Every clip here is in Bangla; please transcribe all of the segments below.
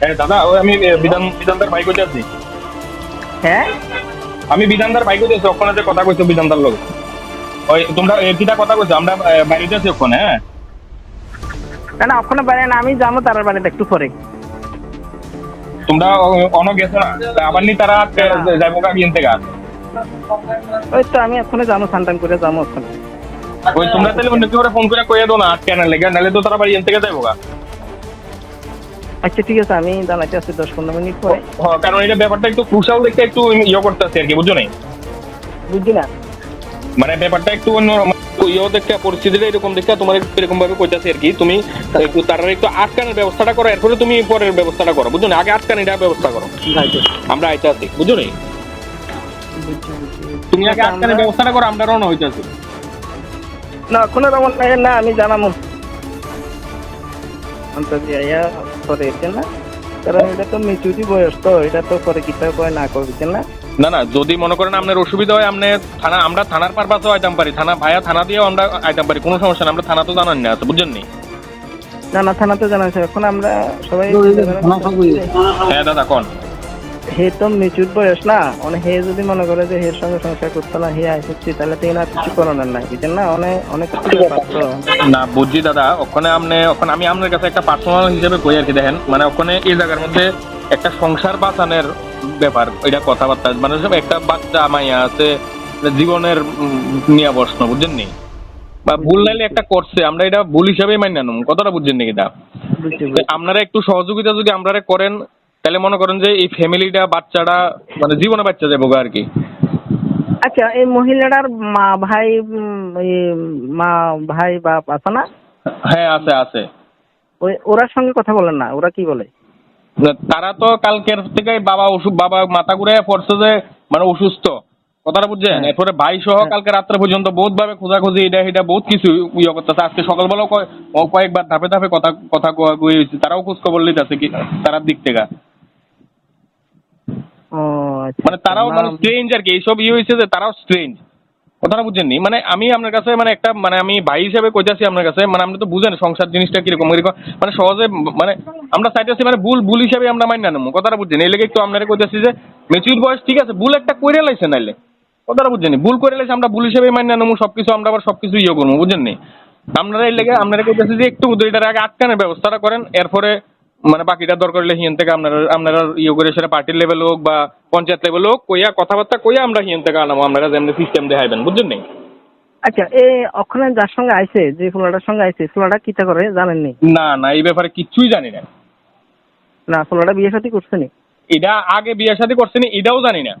হ্যাঁ দাদা ওই আমি বিধান বিধানদার ভাই কইতে আছি হ্যাঁ? আমি বিধানদার ভাই কইতে আছি? ওখানে যে কথা কইছো বিধানদার লোক। ওই তোমরা কিটা কথা কইছো? আমরা বাইরে আছি ওখানে হ্যাঁ? না না ওখানে বাড়ি না আমি যাব তার বাড়িতে একটু পরে। তোমরা অন গেছো আবার নি তারা যাইবো কা কিনতে গা ওই তো আমি ওখানে যাব সান্তান করে যাব ওখানে। ওই তোমরা তাহলে অন্য কেউ ফোন করে কইয়া দাও না আটকে না লেগে নাহলে তো তারা বাড়ি থেকে যাইবো গা। আচ্ছা ঠিক আছে আমি জানাইতে আছি দশ পনেরো মিনিট পরে। হ্যাঁ, কারণ এটা ব্যাপারটা একটু ক্রুশাল দেখতে একটু ইয়ে করতে আছে আর কি বুঝছ নাই? বুঝলি না? মানে ব্যাপারটা একটু অন্য ইয়ে দেখে পরিস্থিতিটা এরকম দেখে তোমার এরকম ভাবে কইতাছে আর কি তুমি একটু তারা একটু আটকানোর ব্যবস্থাটা করো এরপরে তুমি পরের ব্যবস্থাটা করো বুঝছ না আগে আটকানিটা ব্যবস্থা করো। আমরা আইতে আছি বুঝছ নি বুঝছি, বুঝছি। তুমি আগে আটকানোর ব্যবস্থাটা করো আমরা রওনা হইতেছি। না ওখানে রমন না আমি জানাব অন্তত ইয়া না কারণ এটা তো মেচুরি বয়স তো এটা তো করে কিতা কয় না করবে না না না যদি মনে করেন আপনার অসুবিধা হয় আপনি থানা আমরা থানার পারপাসেও আইতাম পারি থানা ভাইয়া থানা দিয়েও আমরা আইতাম পারি কোনো সমস্যা না আমরা থানা তো জানান না আছে বুঝছেন নি না না থানাতে জানাইছে এখন আমরা সবাই হ্যাঁ দাদা কোন হে তো মেচুর বয়স না? মানে হে যদি মনে করে যে হের সঙ্গে সংসার করতে না হে আইসেছি তাহলে তো কিছু করানোর নাই বুঝছেন না? অনেক অনেক। না বুঝছি দাদা ওখানে আপনি ওখানে আমি আপনার কাছে একটা পার্সোনাল হিসেবে কই আর কি দেখেন মানে ওখানে এই জায়গার মধ্যে একটা সংসার বাঁচানোর ব্যাপার এটা কথাবার্তা মানে একটা বাচ্চা মাইয়া আছে জীবনের নিয়ে প্রশ্ন বুঝছেন নি? বা ভুল নাইলে একটা করছে আমরা এটা ভুল হিসাবে মান্য নেব কথাটা বুঝছেন নাকি এটা আপনারা একটু সহযোগিতা যদি আপনারা করেন তাহলে মনে করেন যে এই ফ্যামিলিটা বাচ্চাটা মানে জীবনে বাচ্চা যাব আর কি। আচ্ছা এই মহিলাটার মা ভাই মা ভাই বাপ আছে না? হ্যাঁ আছে আছে। ওই ওরার সঙ্গে কথা বলেন না ওরা কি বলে? তারা তো কালকের থেকে বাবা অসুখ বাবা মাথা ঘুরে পড়ছে যে মানে অসুস্থ। কথাটা বুঝছেন? হ্যাঁ। এরপরে ভাই সহ কালকে রাত্রে পর্যন্ত বহুত ভাবে খোঁজাখুঁজি এটা এটা বহুত কিছু ইয়ে করতেছে। আজকে সকালবেলাও কয়- কয়েকবার ধাপে ধাপে কথা কথা কয়া কই তারাও খোঁজ খবর লইতেছে কি তারার দিক থেকে। মানে তারাও মানে স্ট্রেঞ্জ আর কি। এইসব ইয়ে হয়েছে যে তারাও স্ট্রেঞ্জ কথাটা বুঝছেননি মানে আমি আপনার কাছে মানে একটা মানে আমি ভাই হিসেবে কইতাছি আপনার কাছে মানে আপনি তো বুঝেন সংসার জিনিসটা কীরকম এরকম মানে সহজে মানে আমরা চাইতেছি মানে ভুল ভুল হিসাবে আমরা মান্য নেব কথাটা বুঝছেন এই লেগে একটু আপনারা কইতাছি যে মেচুর বয়স ঠিক আছে ভুল একটা করে লাইছে নাইলে। কথাটা বুঝছেন ভুল করে লাইছে আমরা ভুল হিসেবে মান্য নেব সবকিছু আমরা আবার সবকিছু ইয়ে করব বুঝছেন নি? আপনারা এই লেগে আপনারা কইতাছি যে একটু এটার আগে আটকানোর ব্যবস্থাটা করেন এরপরে মানে বাকিটা দরকার হলে হিয়েন থেকে আপনারা আপনারা ইয়ে করে সেটা পার্টির লেভেল হোক বা পঞ্চায়েত লেভেল হোক কইয়া কথাবার্তা কইয়া আমরা হিয়েন থেকে আনাবো আপনারা যেমনি সিস্টেম দেখাইবেন বুঝছেন নি? আচ্ছা এ যার সঙ্গে আইছে যে ফুলাটার সঙ্গে আইছে ফুলাটা কিতা করে জানেননি? না না এই ব্যাপারে কিচ্ছুই জানি না। না ফুলাটা বিয়ে সাথে করছে নি? এটা আগে বিয়ে শাদী করছেন এটাও জানি না।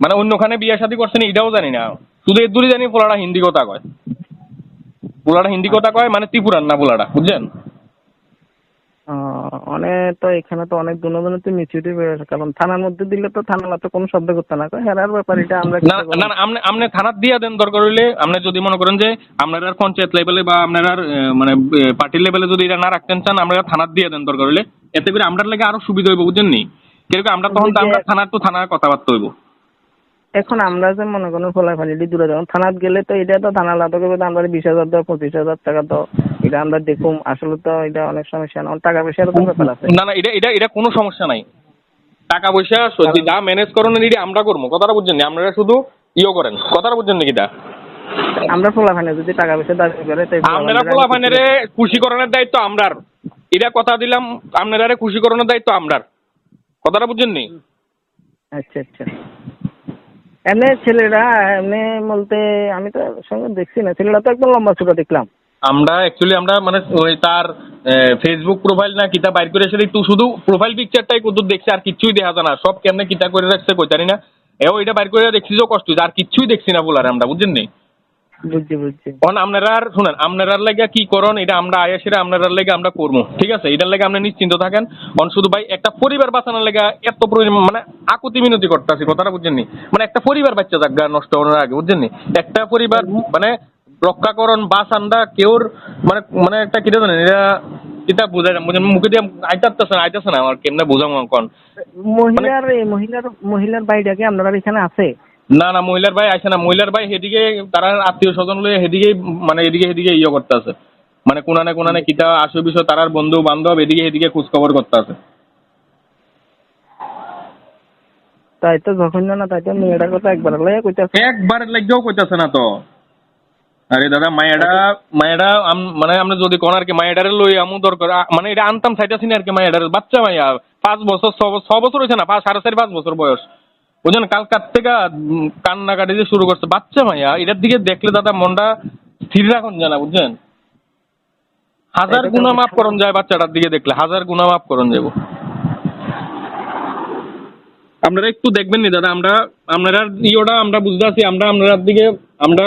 মানে অন্যখানে বিয়ে শাদী করছেন এটাও জানি না। শুধু এর দূরই জানি পোলাটা হিন্দি কথা কয়। পোলাটা হিন্দি কথা কয় মানে ত্রিপুরার না পোলাটা বুঝছেন? অনেক তো এখানে তো অনেক দুজনে তো মিচুরি বেড়েছে কারণ থানার মধ্যে দিলে তো থানা তো কোনো শব্দ করতে না। হেরার ব্যাপার এটা আমরা না না আপনি আপনি থানার দিয়া দেন দরকার হইলে আপনি যদি মনে করেন যে আপনার আর পঞ্চায়েত লেভেলে বা আপনার আর মানে পার্টি লেভেলে যদি এটা না রাখতেন চান আপনারা থানার দিয়ে দেন দরকার হইলে। এতে করে আমরা লাগে আরও সুবিধা হইব বুঝছেন নি? কীরকম আমরা তখন তো আমরা থানার তো থানার কথাবার্তা হইব। এখন আমরা যে মনে করেন ফালি দূরে যখন থানাত গেলে তো এটা তো থানা করবে আমরা বিশ হাজার টাকা পঁচিশ হাজার টাকা তো এটা আমরা দেখুম আসলে তো এটা অনেক সমস্যা না। টাকা পয়সার তো ব্যাপার আছে। না না এটা এটা এটা কোনো সমস্যা নাই। টাকা পয়সা সত্যি যা ম্যানেজ করানোর এটি আমরা করব। কথাটা বুঝছেন নি? আপনারা শুধু ইয়ে করেন। কথাটা বুঝছেন নাকি এটা আমরা যদি টাকা পয়সা দাবি করে তাই আপনারা খুশি করানোর দায়িত্ব আমরার। এটা কথা দিলাম আপনারা খুশি করানোর দায়িত্ব আমরার। কথাটা বুঝছেন নি? আচ্ছা আচ্ছা। এমনি ছেলেরা এমনি বলতে আমি তো সঙ্গে দেখছি না। ছেলেরা তো একদম লম্বা ছোট দেখলাম। আমরা অ্যাকচুয়ালি আমরা মানে ওই তার ফেসবুক প্রোফাইল না কিতা বাইর করে এসে একটু শুধু প্রোফাইল পিকচারটাই কত দেখছি আর কিচ্ছুই দেখা যায় না। সব কেমনে কিতা করে রাখছে কই জানি না। এও এটা বাইর করে দেখছি যে কষ্ট আর কিচ্ছুই দেখছি না বলার আমরা বুঝছেন নি? বুঝছি বুঝছি। এখন আপনারা আর শুনেন আপনারার লাগে কি করন এটা আমরা আয়াসেরা আপনারার লাগে আমরা করব ঠিক আছে? এটার লাগে আপনি নিশ্চিন্ত থাকেন। অন শুধু ভাই একটা পরিবার বাঁচানোর লাগে এত প্রয়োজন মানে আকুতি মিনতি করতেছি কথাটা বুঝছেন নি? মানে একটা পরিবার বাচ্চা যাক নষ্ট হওয়ার আগে বুঝছেন নি? একটা পরিবার মানে রক্ষাকরণ বাঁচানটা কেউর মানে মানে একটা কিটা জানেন এটা এটা বোঝায় না বুঝেন মুখে দিয়ে আইতাছে না আইতাছে না আমার কেমনে বোঝাবো কোন? মহিলার মহিলার মহিলার বাড়িটা কি আপনারা এখানে আছে? না না মহিলার ভাই আসে না মহিলার ভাই সেদিকে তারা আত্মীয় স্বজন লয়ে সেদিকেই মানে এদিকে সেদিকে ইয়ে করতে আছে মানে কোনানে কোনানে কিতা আসে বিষয় তারার বন্ধু বান্ধব এদিকে এদিকে খোঁজ খবর করতে আছে তাই তো যখন না তাই তো মেয়েটার কথা একবার লইয়া কইতাছে। একবার লাগেও কইতাছে না তো। আরে দাদা মায়েরা আম- মানে আমরা যদি কোন আর কি মায়েরারে লই আমু দরকার মানে এটা আনতাম চাইতাছি না আর কি মায়েরারে। বাচ্চা মাইয়া পাঁচ বছর ছ বছর- হয়েছে না পাঁচ সাড়ে চারি পাঁচ বছর বয়স। বুঝলেন? কালকার থেকে কান্নাকাটি যে শুরু করছে বাচ্চা মাইয়া এটার দিকে দেখলে দাদা মনটা স্থির রাখুন জানা বুঝছেন হাজার গুণা মাফ করন যায় বাচ্চাটার দিকে দেখলে হাজার গুণা মাফ করন যাব। আপনারা একটু দেখবেন নি দাদা আমরা আপনারা ইয়েটা আমরা বুঝতে আছি আমরা আপনার দিকে আমরা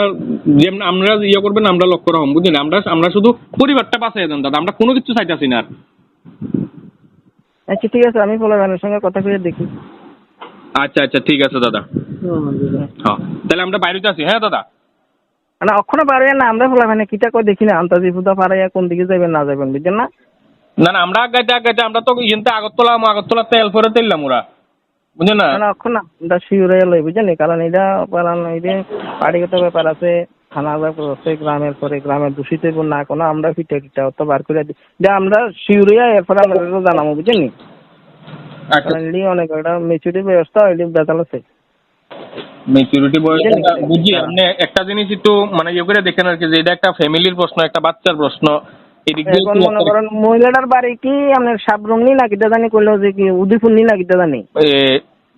যেমন আপনারা ইয়ে করবেন আমরা লক্ষ্য রাখুন বুঝলেন? আমরা আমরা শুধু পরিবারটা বাঁচাই দেন দাদা আমরা কোনো কিছু চাইতাছি না আর। আচ্ছা ঠিক আছে আমি পোলাগানের সঙ্গে কথা কইয়া দেখি। আচ্ছা আচ্ছা ঠিক আছে দাদা। হ্যাঁ তাহলে আমরা বাইরেতে আছি হ্যাঁ দাদা? না অক্ষণে পারে না আমরা পোলাগানে কিটা কই দেখি না আন্তাজি ফুদা পারে কোন দিকে যাবেন না যাবেন বুঝছেন না? না না আমরা আগাইতে আগাইতে আমরা তো ইয়েতে আগরতলা আগরতলা তেল ফেরত তেললাম ওরা। বুঝলেন না? না অক্ষণ না শিউরে লই কারণ এটা পারান এটা পাড়িগত ব্যাপার আছে থানা ব্যাপার আছে গ্রামের পরে গ্রামের দূষিত না কোনো আমরা ফিটা টিটা অত বার করে দিই যে আমরা শিউরিয়া এরপরে আমরা জানাব বুঝছেন নি? আচ্ছা। কারণ অনেক একটা মেচুরিটি ব্যবস্থা এটি বেতাল আছে। মেচুরিটি বুঝি আপনি একটা জিনিস একটু মানে ইয়ে করে দেখেন আর কি যে এটা একটা ফ্যামিলির প্রশ্ন একটা বাচ্চার প্রশ্ন। এখন মনে করেন মহিলাটার বাড়ি কি আপনার সাবরং নি না কিটা জানি কইলো যে কি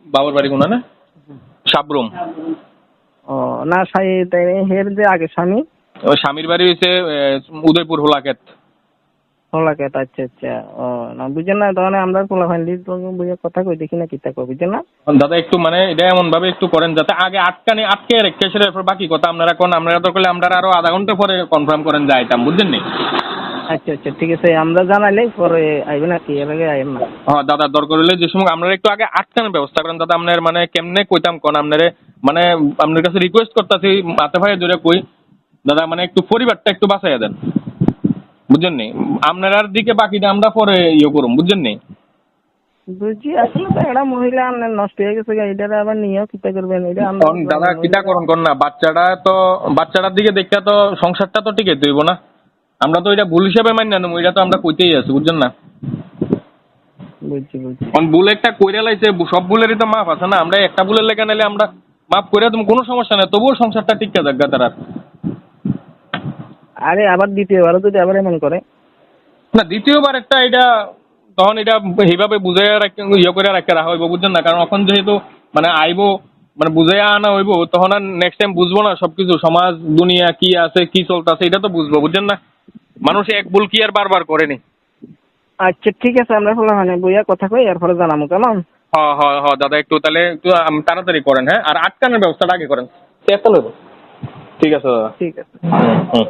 বাবার বাড়ি কোনা না সাবরুম ও না সাই তাই হের যে আগে স্বামী? ওই স্বামীর বাড়ি হয়েছে উদয়পুর হোলাকেত। হলাকে আচ্ছা আচ্ছা। ও না বুঝেন না তখন আমরা পোলা বুঝে কথা কই দেখি না কিতা কই বুঝেন না? দাদা একটু মানে এটা এমন ভাবে একটু করেন যাতে আগে আটকানি আটকে রেখে বাকি কথা আপনারা কোন আপনারা তো করলে আমরা আরও আধা ঘণ্টা পরে কনফার্ম করেন যাইতাম বুঝছেন নি? আচ্ছা আচ্ছা ঠিক আছে আমরা জানাইলে পরে আইবে না কি এর আগে আইবেন না। হ্যাঁ দাদা দরকার হলে যে সময় আপনারা একটু আগে আটকানোর ব্যবস্থা করেন দাদা আপনার মানে কেমনে কইতাম কোন আপনারে? মানে আপনার কাছে রিকোয়েস্ট করতেছি মাথা কই। দাদা মানে একটু পরিবারটা একটু বাঁচাইয়া দেন। বুঝছেন নি? আপনার দিকে বাকিটা আমরা পরে ইয়ে করুম বুঝছেন নি? বুঝছি আসলে তো একটা মহিলা আপনার নষ্ট হয়ে গেছে এটারে আবার নিয়েও কিতা করবেন? এটা দাদা কিটা করুন কর না বাচ্চাটা তো বাচ্চাটার দিকে দেখতে তো সংসারটা তো টিকে তৈব না। আমরা তো এটা ভুল হিসাবে মানি না এটা তো আমরা কইতেই আছি বুঝছেন না? ভুল একটা কইরা লাইছে সব ভুলেরই তো মাপ আছে না? আমরা একটা ভুলের লেখা নিলে আমরা মাপ করে তুমি কোনো সমস্যা নেই তবুও সংসারটা টিকে থাকবে তারা আরে আবার দ্বিতীয়বারও যদি আবার এমন করে। না দ্বিতীয়বার একটা এটা তখন এটা সেইভাবে বুঝাইয়া রাখ- ইয়ে করে রাখতে রাখা হইব বুঝছেন না? কারণ এখন যেহেতু মানে আইবো মানে বুঝাইয়া আনা হইব তখন আর নেক্সট টাইম বুঝব না সবকিছু সমাজ দুনিয়া কি আছে কি চলতেছে এটা তো বুঝব বুঝছেন না? মানুষ এক ভুল কি আর বারবার করেনি আচ্ছা ঠিক আছে আমরা পোলা মানে বইয়া কথা কই এরপরে জানাব কেমন? হ হ হ দাদা একটু তাহলে একটু তাড়াতাড়ি করেন হ্যাঁ? আর আটকানোর ব্যবস্থাটা আগে করেন। চেষ্টা লইব। ঠিক আছে দাদা। ঠিক আছে হুম।